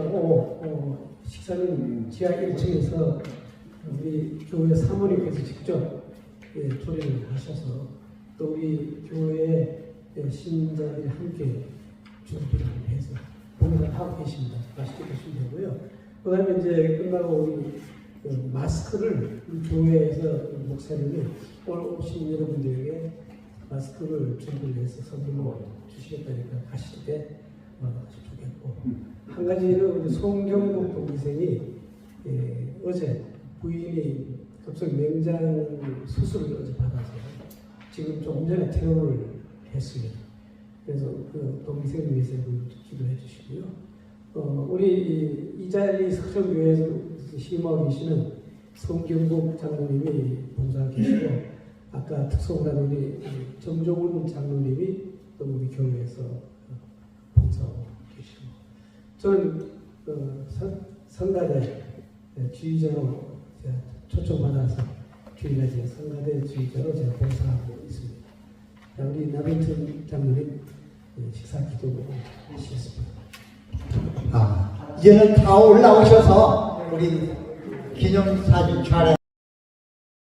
어, 어, 식사는 지하 1층에서 우리 교회 사모님께서 직접 예, 조리를 하셔서 또 우리 교회 예, 신자들이 함께 준비를 해서 봉사를 하고 계십니다. 맛있게 드시면 되고요. 그 다음에 이제 끝나고 우리 그 마스크를 우리 교회에서 목사님이 오늘 오신 여러분들에게 마스크를 준비를 해서 선물로 주시겠다니까 가실 때 어, 한 가지는 우리 송경국 동생이 예, 어제 부인이 급성 맹장 수술을 어제 받아서 지금 조금 전에 퇴원을 했습니다. 그래서 그 동생을 위해서 기도해 주시고요. 어, 우리 이, 이 자리 석천교회에서 힘하고 계시는 송경국 장로님이 봉사하고 계시고 아까 특송단 우리 정종훈 장로님이 또 우리 교회에서 어, 봉사하고 계시고 저는 선가대 예, 주의자로 제가 초청받아서 주일날 제가 선가대 주의자로 제가 봉사하고 있습니다. 자, 우리 나빈튼 장로님 예, 식사 기도 하시겠습니다. 아, 이제는 다 올라오셔서 우리 기념사진 촬영